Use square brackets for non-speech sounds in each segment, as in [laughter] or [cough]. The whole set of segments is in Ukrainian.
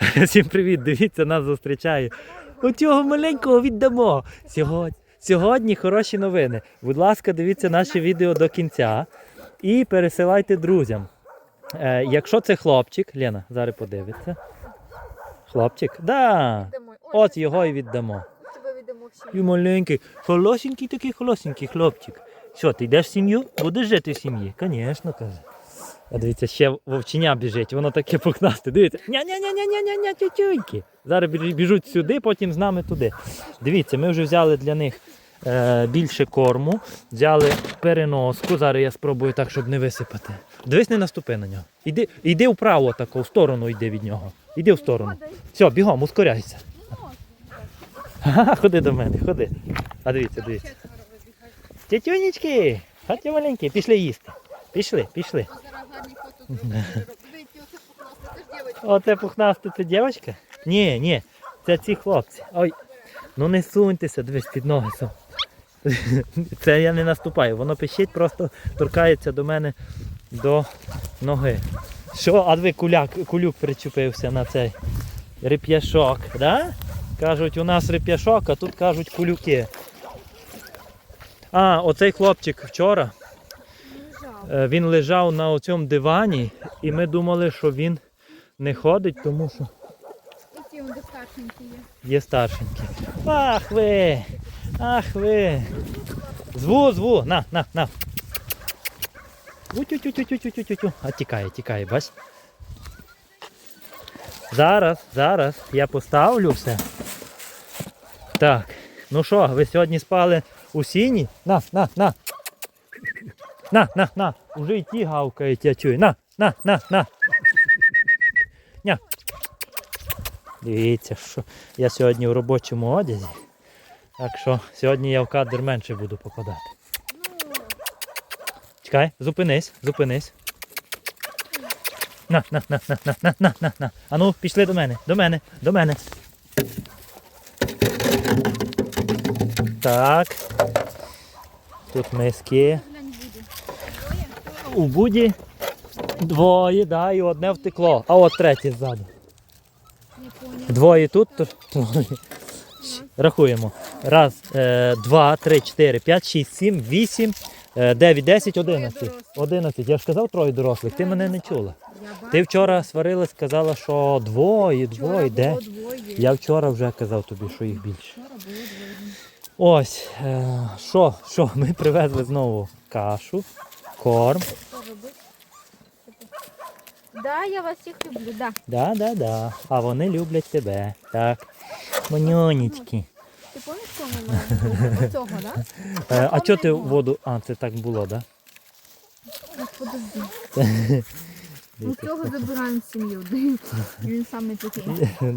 [laughs] Всім привіт! Дивіться, нас зустрічає. Оцього маленького віддамо. Сьогодні, сьогодні хороші новини. Будь ласка, дивіться наше відео до кінця і пересилайте друзям. Е, якщо це хлопчик, Лена, зараз подивиться. Хлопчик? Да. От його і віддамо. І маленький, холосенький такий холосенький хлопчик. Що, ти йдеш в сім'ю? Будеш жити в сім'ї? Звісно, каже. А дивіться, ще вовченя біжить, воно таке пухнасте. Дивіться. Ня-ня-ня-ня-ня-ня, тютюньки. Зараз біжуть сюди, потім з нами туди. Дивіться, ми вже взяли для них е, більше корму, взяли переноску. Зараз я спробую так, щоб не висипати. Дивись, не наступи на нього. Іди, іди вправо тако, в сторону йди від нього. Іди в сторону. Все, бігом, ускоряйся. Ходи до мене, ходи. А дивіться, дивіться. Тетюнечки, ходьте маленькі, пішли їсти. Пішли, пішли. Оце пухнасте це дівчинка? Ні, ні, це ці хлопці. Ой, ну не суньтеся, дивись під ноги. сам. [laughs] Це я не наступаю, воно пищить, просто торкається до мене до ноги. Що, а ви куляк, кулюк причепився на цей реп'яшок, да? Кажуть, у нас реп'яшок, а тут кажуть кулюки. А, оцей хлопчик вчора. Е, Він лежав на цьому дивані, і ми думали, що він не ходить, тому що І ці он достатненькі є. є старшенький. Ах ви! Ах ви! Зву, зву! На, на, на! Утю-тю-тю-тю-тю-тю-тю. А тікає, тікає, бач? Зараз, зараз я поставлю все. Так, ну що, ви сьогодні спали у сіні? На, на, на! На, на, на! Уже й ті гавкають, я чую. На, на, на, на! Ня. Дивіться, що я сьогодні в робочому одязі. Так що сьогодні я в кадр менше буду попадати. Чекай, зупинись, зупинись. На, на, на, на, на, на, на, на, на. А ну, пішли до мене, до мене, до мене. Так. Тут миски. У буді двоє, да, і одне втекло. А от третє ззаду. Двоє тут, троє. Рахуємо. Раз, е, два, три, чотири, п'ять, шість, сім, вісім, е, дев'ять, десять, одинадцять. Одинадцять. Я ж казав троє дорослих, ти мене не чула. Ти вчора сварилась, сказала, що двоє, двоє, де? Я вчора вже казав тобі, що їх більше. Ось, е, що, що, ми привезли знову кашу, корм. Да, я вас всіх люблю, да. Да, да, да. А вони люблять тебе. Так. Манюнечки. Ти пам'ятаєш, кого ми маємо? Оцього, да? Е, а чого ти воду. А, це так було, так? Ну, подожди. Да? [laughs] Ну, цього забираємо в сім'ю. Він саме такий.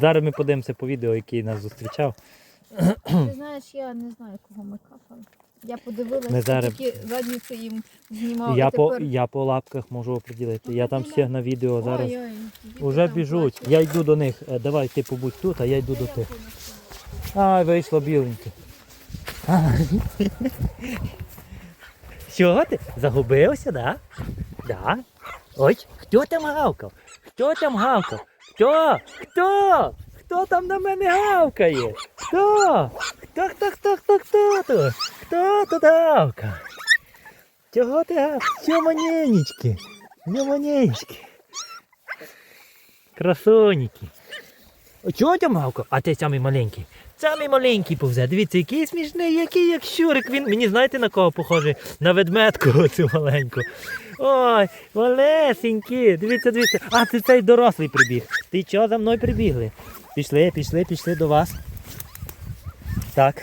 Зараз ми подивимося по відео, який нас зустрічав. Ти знаєш, я не знаю, кого ми кафали. Я подивилася, зараз- тільки задницю їм знімав. Я і по, я по лапках можу оприділити. Я там Ну, всіх на відео зараз. Ой-ой, Уже біжуть. плачуть. Я йду до них. Е, Давай ти побудь тут, а я йду до тих. Ай, вийшло біленьке. [laughs] Що ти? Загубився, да? Да? Ой, хто там гавкав? Хто там гавкав? Хто? Хто? Хто там на мене гавкає? Хто? Хто, хто, хто, хто, хто тут? Хто тут гавкав? Чого ти маненечки? Що маненечки? Красоніки. Чого там гавкав? А ти самий маленький. Самий маленький повзе. Дивіться, який смішний, який як щурик. Він мені знаєте на кого похожий? На ведмедку оцю маленьку. Ой, малесенький. Дивіться, дивіться. А це цей дорослий прибіг. Ти чого за мною прибігли? Пішли, пішли, пішли до вас. Так.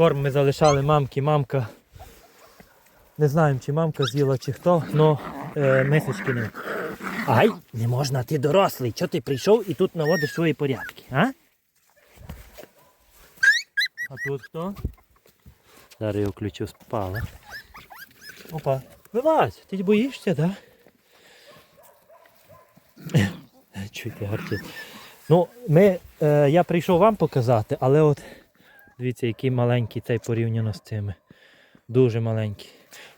Корм ми залишали мамки, мамка. Не знаємо, чи мамка з'їла, чи хто, але е, мисочки не. Ай, не можна, ти дорослий. Чого ти прийшов і тут наводиш свої порядки, а? А тут хто? Зараз я включу спала. Опа. Вилазь, ти боїшся, так? Да? Чуйте, гарчить. Ну, ми, е, я прийшов вам показати, але от дивіться, який маленький цей порівняно з цими. Дуже маленький.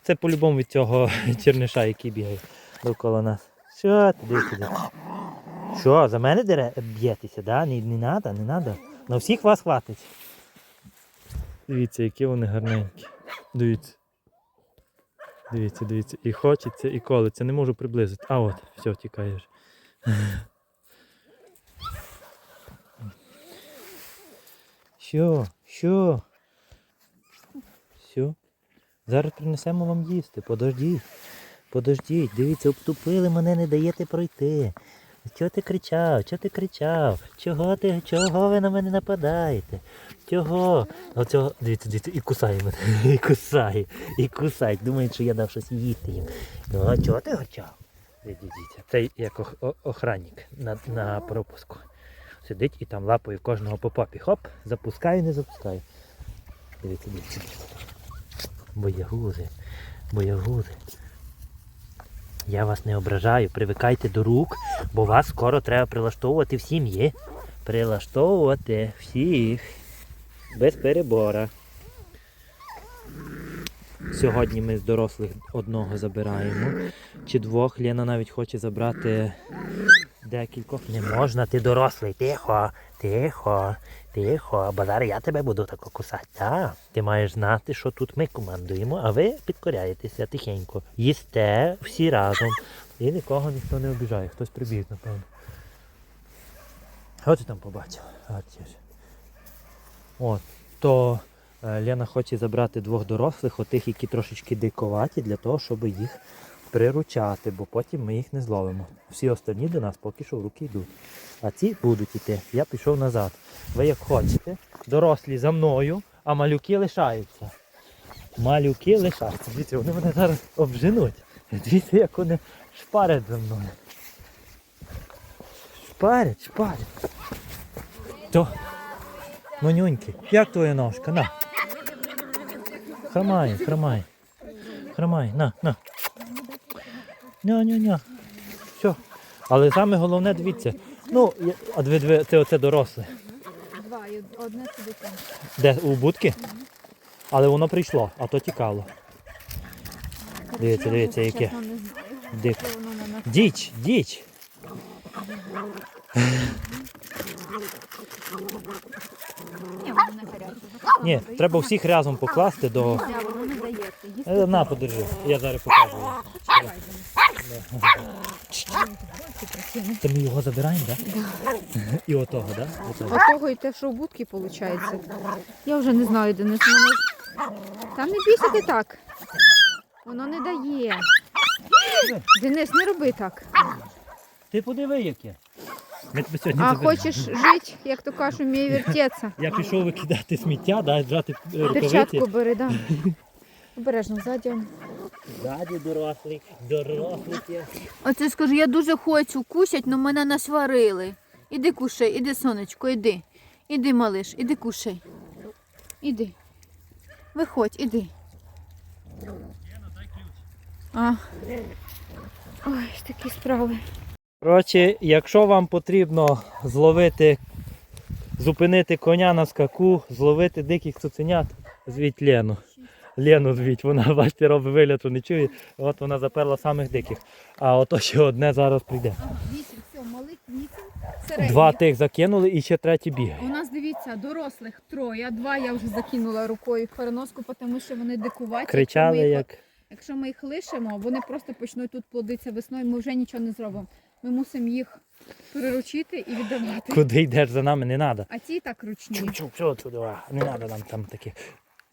Це по-любому від цього [laughs] черниша, який бігає довкола нас. Що ти дивіться? Що, за мене дере б'єтеся, да? Не, надо, не надо. На всіх вас хватить. Дивіться, які вони гарненькі. Дивіться. Дивіться, дивіться. І хочеться, і колиться. Не можу приблизити. А от, все, тікаєш. [laughs] Що? Що? Що? Зараз принесемо вам їсти. Подождіть. Подождіть, дивіться, обступили мене, не даєте пройти. Чого ти кричав? Чого ти кричав? Чого ти? Чого ви на мене нападаєте? Чого? Оцього, дивіться, дивіться, і кусає мене. [laughs] І кусає, і кусає. Думають, що я дав щось їсти їм. Ну, а чого ти гачав? Дивіться, це як охранник на, на пропуску. Сидить і там лапою кожного по попі. Хоп, запускаю, не запускаю. Дивіться, дивіться. Боягузи, боягузи. Я вас не ображаю, привикайте до рук, бо вас скоро треба прилаштовувати в сім'ї. Прилаштовувати всіх. Без перебора. Сьогодні ми з дорослих одного забираємо. Чи двох Лена навіть хоче забрати декількох. Не можна, ти дорослий, тихо, тихо, тихо. Бо я тебе буду тако кусати. Так, ти маєш знати, що тут ми командуємо, а ви підкоряєтеся тихенько. Їсте всі разом. І нікого ніхто не обіжає. Хтось прибіг, напевно. Що ти там побачив? От, то е, Лена хоче забрати двох дорослих, отих, які трошечки диковаті, для того, щоб їх приручати, бо потім ми їх не зловимо. Всі останні до нас поки що в руки йдуть. А ці будуть іти. Я пішов назад. Ви як хочете, дорослі за мною, а малюки лишаються. Малюки лишаються. Дивіться, вони мене зараз обженуть. Дивіться, як вони шпарять за мною. Шпарять, шпарять. То. Манюньки, як твоя ножка? На. Хромай, хромай. Хромай, на, на. Ня-ня-ня. Все. Але саме головне, дивіться. Ну, а дві, дві, це оце доросле. Два, і одне сюди там. Де у будки? Але воно прийшло, а то тікало. Дивіться, дивіться, яке. Дик. Діч, діч. Ні, треба всіх разом покласти до. Е, На, подержи, я зараз покажу. То ми його забираємо, так? Да? І отого, так? Да? Отого. І те, що в будки виходить. Я вже не знаю, Денис, мене... Та не бійся ти так. Воно не дає. Денис, не роби так. Ти подиви, яке. Ми тебе сьогодні А заберемо. хочеш жити, як то кажуть, вміє вертеться. Я пішов викидати сміття, да, джати е, рукавиці. Перчатку бери, да. Обережно ззаді. Ззаді дорослий, дорослий. Оце скажу, я дуже хочу кусять, але мене насварили. Іди кушай, іди, сонечко, іди. Іди, малиш, іди кушай. Іди. Виходь, іди. А. Ой, такі справи. Коротше, якщо вам потрібно зловити, зупинити коня на скаку, зловити диких цуценят, звіть Лену. Лену звіть, вона, [laughs] бачите, робить вигляд, що не чує. От вона заперла самих диких. А ото ще одне зараз прийде. Вісім, все, малих вісім. Два тих закинули і ще третій бігає. У нас дивіться, дорослих троє, два я вже закинула рукою в переноску, тому що вони дикуваті. Кричали Якщо ми їх- як. Якщо ми їх лишимо, вони просто почнуть тут плодитися весною, ми вже нічого не зробимо. Ми мусимо їх приручити і віддавати. Куди йдеш за нами, не треба. А ці так ручні. Чуп-чуп, що туди, а, не треба нам там таке.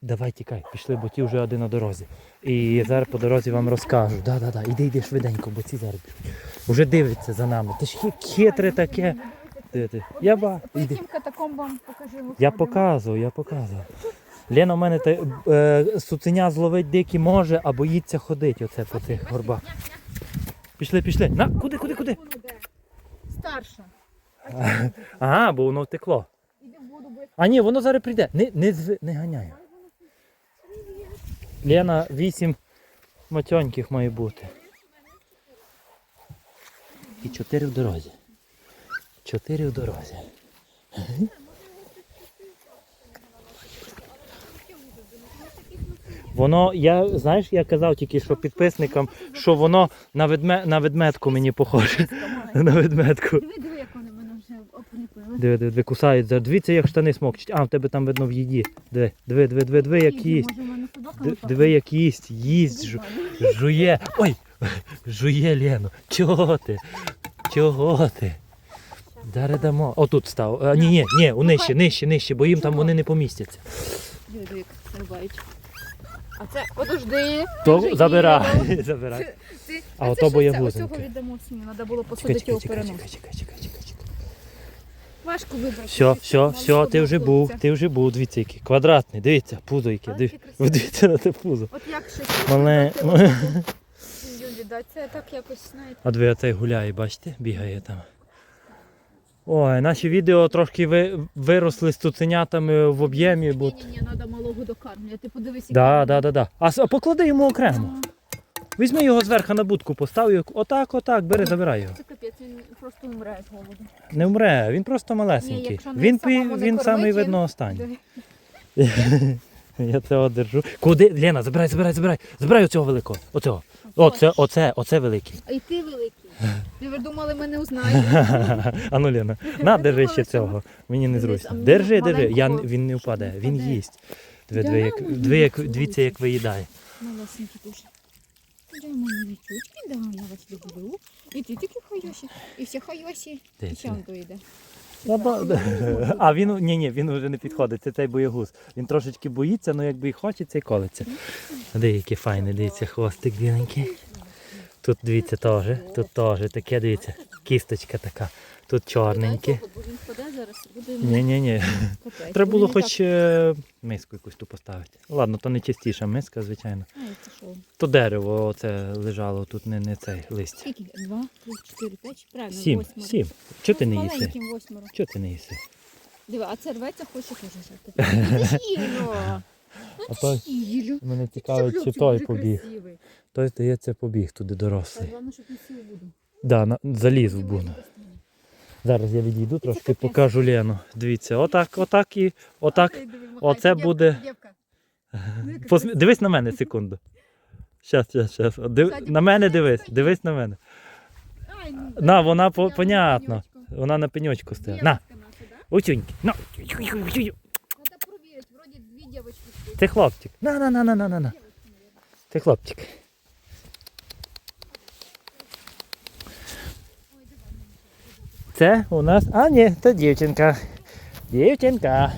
Давай тікай, пішли, бо ті вже один на дорозі. І зараз по дорозі вам розкажу. Да, да, да, іди, іди швиденько, бо ці зараз. Уже дивляться за нами. Ти ж хитре таке. Ти, ти. Я ба, іди. Я показував, я показував. Лена в мене та, е, суценя зловить дикі може, а боїться ходити оце по цих горбах. Пішли, пішли. На, куди, куди, куди? Старша. Ага, бо воно втекло. А ні, воно зараз прийде. Не, не, зв... не ганяй. Лена, вісім матьоньких має бути. І чотири в дорозі. Чотири в дорозі. Воно, я, знаєш, я казав тільки що підписникам, що воно на, ведме, на ведмедку мені похоже. на ведмедку. Диви, диви, як вони. Диви, диви, диви, кусають. Дивіться, як штани смокчуть. А, в тебе там видно в їді. Диви, диви, диви, диви, диви, як їсть. Диви, як їсть. Їсть, жу- жує. Ой, [laughs] жує Лену. Чого ти? Чого ти? Зараз дамо. О, тут став. А, ні, ні, ні, у нижче, нижче, нижче, бо їм там вони не помістяться. Диви, як стрибають. А це, подожди. То забирай. [laughs] Забирай. Ти- ти- А це ото що це? боягузинки. Оцього віддамо сні, треба було Чекай, посадити чекай, його чекай, перенос. чекай, чекай, чекай, чекай, чекай. Важко вибрати. Все, все, все, ти вже був, ти вже був, дивіться, який квадратний, дивіться, пузо яке, Але див- ви дивіться на те пузо. От як ще Мале, [laughs] Юлі дати, це так якось, знаєте. А диви, оцей гуляє, бачите, бігає там. Ой, наші відео трошки ви, виросли з цуценятами в об'ємі, бо. Ні, ні, ні, треба малого докармлювати. Ти подивись, Да, да, да, да. А, с- а поклади йому окремо. Візьми його зверху на будку, постав його. Отак, отак, бери, забирай його. Це капець, він просто умре з голоду. Не вмре, він просто Ні, малесенький. якщо не Він, самому пі- не він кормить, самий він- видно останній. [laughs] Я це одержу. Куди? Лена, забирай, забирай, забирай. Забирай оцього великого. Оцього. Оце, оце, оце великий. А й ти великий. Ви думали, мене узнаєте. [laughs] А ну, Лена, на, держи ще цього. Мені не зручно. Держи, держи. Я, він не впаде. не Він їсть. Диви, Да, диви, як, диви, як, дивіться, як виїдає. Малесенький дуже. Да, мені вітючки, да, я вас люблю. І ти такі хайоші, і всі хайоші, І. Та ба- [laughs] А він ні, ні, він вже не підходить. Це цей боєгуз. Він трошечки боїться, але якби і хочеться, і колиться. Деякі файний, дивіться, хвостик біленький. Тут дивіться теж, тут теж таке, дивіться, кісточка така. Тут чорненьке. Бо він впаде зараз, буде Ні, ні, ні. капець. [laughs] Треба було Він і хоч е, миску якусь ту поставити. Ладно, то не частіша миска, звичайно. Ай, це що? То дерево оце лежало, тут не, не цей лист. Скільки? Два, три, чотири, п'ять, правильно, Сім, восьмеро. сім. Чого ти не Ну, їси? Маленьким восьмеро. Чого ти не їси? Диви, а це рветься, хоче теж! [laughs] А той- Тілю! Мене Ти цікавить, чи той побіг. Той, здається, побіг туди дорослий. Головне, щоб не сів буду. Да, на, заліз в буну. Зараз я відійду трошки, покажу Лену. Дивіться, отак, отак і отак. Оце буде- [laughs] Посмі... Дивись на мене секунду. Щас, щас, щас. Див... На мене дивись, дивись на мене. Ну, На, вона по... понятно. Вона на пеньочку стоїть. На, учуньки. На. Це хлопчик. На, на, на, на, на, на, на. Це хлопчик. Це у нас. А, ні, це дівчинка. Дівчинка.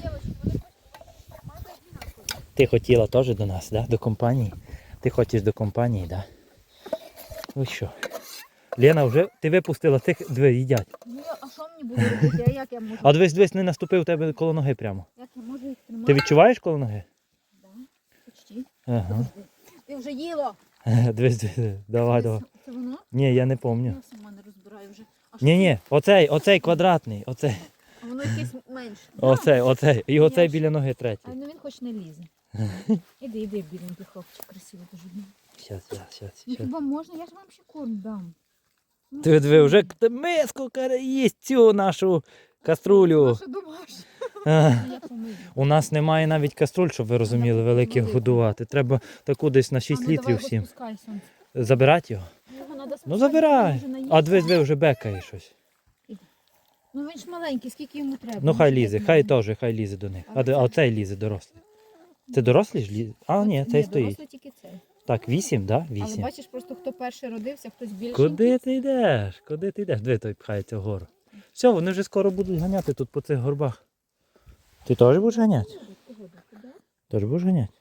Ти хотіла теж до нас, да? до компанії? Ти хочеш до компанії, да? Ну що? Лена, вже ти випустила цих дві їдять. Ну, а що мені буде робити? А як я можу? А дивись, дивись, не наступив у тебе коло ноги прямо. Як я можу їх тримати? Ти відчуваєш коло ноги? Да, почти. Ага. Ти вже їла? [laughs] Дивись, дивись. Давай, давай. Це, це воно? Ні, я не пам'ятаю. Я сама не розбираю вже. Ні, ні, оцей, оцей квадратний, оцей, воно якесь менше. [laughs] оцей, оцей. І оцей біля ноги третій. А ну він хоч не лізе. [laughs] Іди, іди, біленький хлопчик, красивий дуже. Щас, щас, щас, Ну щас. хіба можна? Я ж вам ще корм дам. Ну, Ти диви, вже миску каре- їсть цю нашу каструлю. А, [laughs] Ну, я помию. У нас немає навіть каструль, щоб ви розуміли, великих годувати. Треба таку десь на 6 ну, літрів всім. Забирати його? Ну забирай. А дивись, ви вже бекає щось. Ну він ж маленький, скільки йому треба? Ну хай лізе, хай теж, хай лізе до них. А А, де- а це? оцей лізе дорослий. Це дорослий ж лізе? А, ні, цей стоїть. дорослий тільки цей. Так, 8, так? Да? Але 8. бачиш, просто хто перший родився, хтось більший. Куди ти йдеш? Куди ти йдеш? Диви, той пхається вгору. Все, вони вже скоро будуть ганяти тут по цих горбах. Ти теж будеш ганяти? Теж будеш ганяти?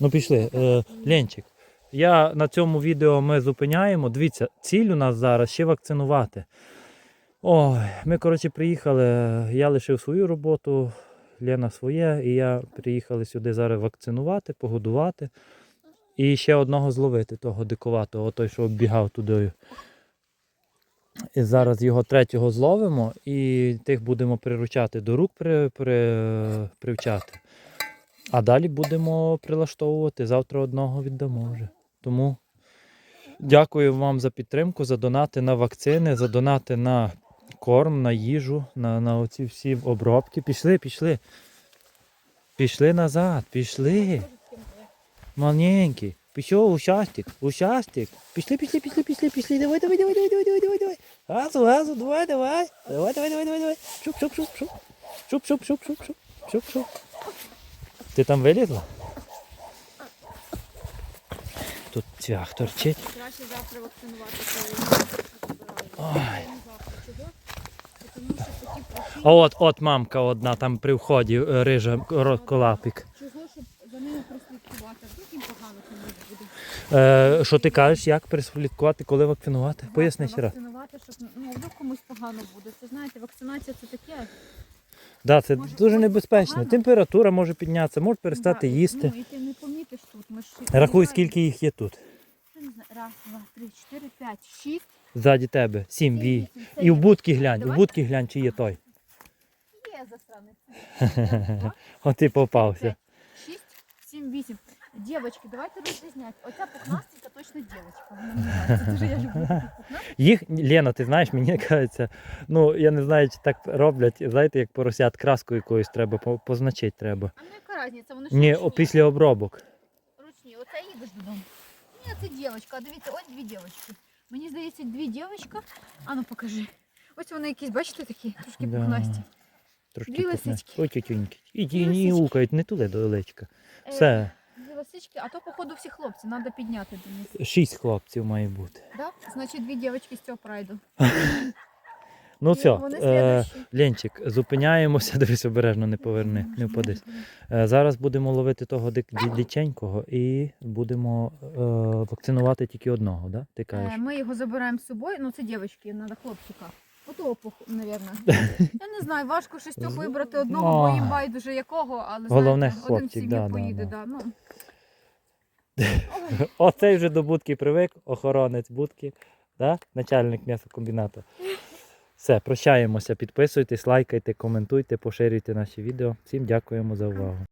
Ну пішли. Е, Ленчик, я на цьому відео ми зупиняємо. Дивіться, ціль у нас зараз ще вакцинувати. Ой, ми, коротше, приїхали. Я лишив свою роботу, Лена своє, і я приїхали сюди зараз вакцинувати, погодувати. І ще одного зловити, того дикуватого, той, що оббігав туди. І зараз його третього зловимо і тих будемо приручати до рук при, при, привчати. А далі будемо прилаштовувати. Завтра одного віддамо вже. Тому дякую вам за підтримку, за донати на вакцини, за донати на корм, на їжу, на, на оці всі обробки. Пішли, пішли. Пішли назад, пішли. Маленький. Пішов у щастик, у щастик. Пішли, пішли, пішли, пішли, пішли. Давай, давай, давай, давай, давай, давай, давай, давай. Газу, газу, давай, давай. Давай, давай, давай, давай, давай. Шуп, шуп, шуп, шуп. Шуп, шуп, шуп, шуп, шуп. Шуп, шуп. Ти там вилізла? Тут цвях торчить. Краще завтра вакцинувати Ой. А от, от мамка одна там при вході, е, рижа колапик. Чого, щоб за ними прослідкувати? Вдруг їм погано буде. Е, що ти кажеш, як переслідкувати, коли вакцинувати? Поясни ще раз. Вакцинувати, щоб ну, вдруг комусь погано буде. Це знаєте, вакцинація це таке. Да, це Може, дуже небезпечно. погано? Температура може піднятися, може перестати Да, їсти. Ну, і ти не помітиш тут. Ми ж Рахуй, скільки їх є тут. Я не знаю, Раз, два, три, чотири, п'ять, шість. Ззаді тебе. Сім, сім, вій. вісім. Це І в є. будки глянь, в Давай. будки глянь, чи є той. Є засранець. [laughs] О, ти попався. П'ять, Шість, сім, вісім. Дівочки, давайте розрізняти. Оця пухнастика точно дівчинка. Вона мені нравиться. Дуже я люблю такі пухнастики. Їх, Лена, ти знаєш, мені кажеться, ну я не знаю, чи так роблять, знаєте, як поросят краску якоюсь треба, по- позначити треба. А ну яка різниця? Вони ж Ні, ручні. о, після обробок. Оце їдеш додому. Ні, це дівчинка. А дивіться, ось дві дівчинки. Мені здається, дві дівчинки. А ну покажи. Ось вони якісь, бачите, такі, трошки Да. пухнасті. Трошки Дві лисички. Ой, тютюньки. І ті не укають, не туди до личка. Е, Все, Дві лисички, а то, походу, всі хлопці, треба підняти до них. шість хлопців має бути. Да? Значить, дві дівчинки з цього прайду. [laughs] Ну все, вони е. Ленчик, зупиняємося, [laughs] дивись обережно, не поверни, не впадись. Е, Зараз будемо ловити того диченького і будемо е, вакцинувати тільки одного, да? Ти кажеш? Е, Ми його забираємо з собою, ну це дівчатки, треба хлопчика. Отого, мабуть. [laughs] Я не знаю, важко шістьох вибрати одного, бо Ну, їм байдуже якого, але головне, знаєте, один в сім'ю да, поїде. да. Да, ну. [laughs] Оцей вже до будки привик, охоронець будки, да? начальник м'ясокомбінату. Все, прощаємося, підписуйтесь, лайкайте, коментуйте, поширюйте наші відео. Всім дякуємо за увагу.